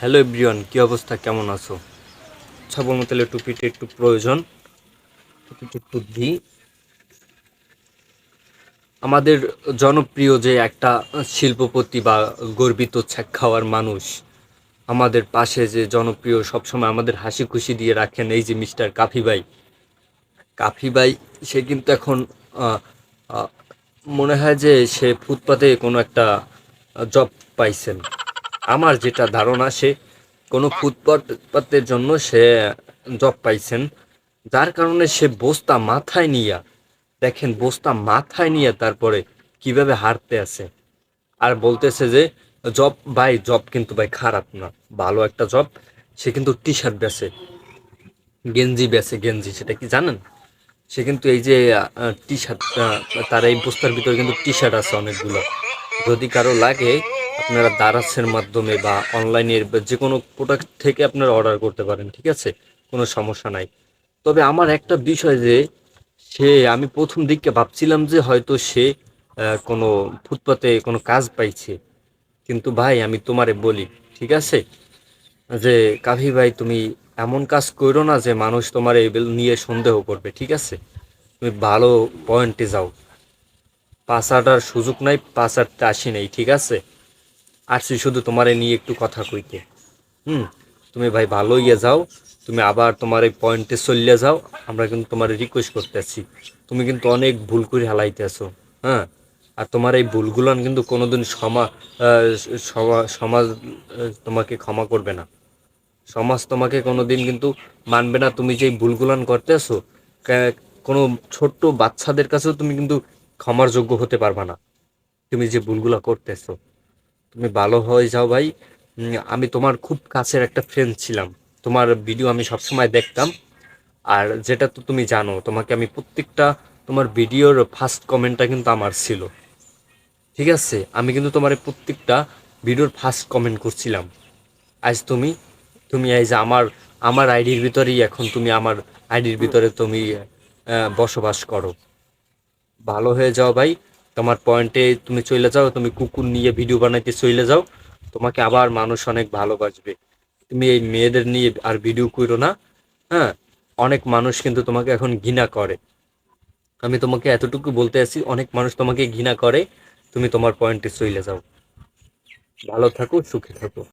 Hello everyone, কী অবস্থা? কেমন আছো? ছাগল মতো টুপিটি একটু প্রয়োজন একটু দিই। আমাদের জনপ্রিয় যে একটা শিল্পপতি বা গর্বিত ছ্যাক খাওয়ার মানুষ, আমাদের পাশে যে জনপ্রিয় সবসময় আমাদের হাসি খুশি দিয়ে রাখেন এই যে মিস্টার কাফি ভাই। সে কিন্তু এখন মনে হয় যে সে ফুটপাতে কোনো একটা জব পাইছেন। আমার যেটা ধারণা, সে কোনো ফুটপাতের জন্য সে জব পাইছেন। যার কারণে সে বস্তা মাথায় নিয়ে, দেখেন বস্তা মাথায় নিয়ে তারপরে কীভাবে হারতে আছে। আর বলতেছে যে জব ভাই জব কিন্তু ভাই খারাপ না, ভালো একটা জব সে কিন্তু টি শার্ট বেচে গেঞ্জি বেচে গেঞ্জি, সেটা কি জানেন? সে কিন্তু এই যে টি শার্ট তার এই বস্তার ভিতরে কিন্তু টি শার্ট আছে অনেকগুলো। যদি কারও লাগে আপনারা দারাসের মাধ্যমে বা অনলাইনের যে কোনো প্রোডাক্ট থেকে আপনারা অর্ডার করতে পারেন, ঠিক আছে? কোনো সমস্যা নাই। তবে আমার একটা বিষয় যে, সে আমি প্রথম দিককে ভাবছিলাম যে হয়তো সে কোনো ফুটপাতে কোনো কাজ পাইছে। কিন্তু ভাই, আমি তোমারে বলি, ঠিক আছে? যে, কাভি ভাই, তুমি এমন কাজ করো না যে মানুষ তোমার এই নিয়ে সন্দেহ করবে, ঠিক আছে? তুমি ভালো পয়েন্টে যাও। আটার সুযোগ নাই আটটা আসি নাই, ঠিক আছে? আসছি শুধু তোমারে নিয়ে একটু কথা কইতে হুম, তুমি ভাই ভালো ইয়ে যাও, তুমি আবার তোমার এই পয়েন্টে চললে যাও, আমরা কিন্তু তোমার রিকোয়েস্ট করতেছি। তুমি কিন্তু অনেক ভুল করে হালাইতেছো হ্যাঁ? আর তোমার এই ভুলগুলান কিন্তু কোনোদিন সমা সমা- সমাজ তোমাকে ক্ষমা করবে না। সমাজ তোমাকে কোনোদিন কিন্তু মানবে না, তুমি যে ভুলগুলান কা- কোনো ছোট্ট বাচ্চাদের কাছেও তুমি কিন্তু ক্ষমার যোগ্য হতে পারবে না। তুমি যে ভুলগুলা করতেছো তুমি ভালো হয়ে যাও ভাই। আমি তোমার খুব কাছের একটা ফ্রেন্ড ছিলাম। তোমার ভিডিও আমি সবসময় দেখতাম। আর যেটা তো তুমি জানো, তোমাকে আমি প্রত্যেকটা তোমার ভিডিওর ফার্স্ট কমেন্টটা কিন্তু আমার ছিল। ঠিক আছে? আমি কিন্তু তোমার প্রত্যেকটা ভিডিওর ফার্স্ট কমেন্ট করছিলাম। আজ তুমি তুমি যে আমার আমার আইডির ভিতরেই এখন তুমি আমার আইডির ভিতরে তুমি বসবাস করো। ভালো হয়ে যাও ভাই। তোমার পয়েন্টে তুমি চলে যাও, তুমি কুকুর নিয়ে ভিডিও বানাইতে চলে যাও, তোমাকে আবার মানুষ অনেক ভালোবাসবে। তুমি এই মেয়েদের নিয়ে আর ভিডিও করো না হ্যাঁ? অনেক মানুষ কিন্তু তোমাকে এখন ঘৃণা করে। আমি তোমাকে এতটুকু বলতে আছি, অনেক মানুষ তোমাকে ঘৃণা করে, তুমি তোমার পয়েন্টে চলে যাও। ভালো থাকো, সুখে থাকো।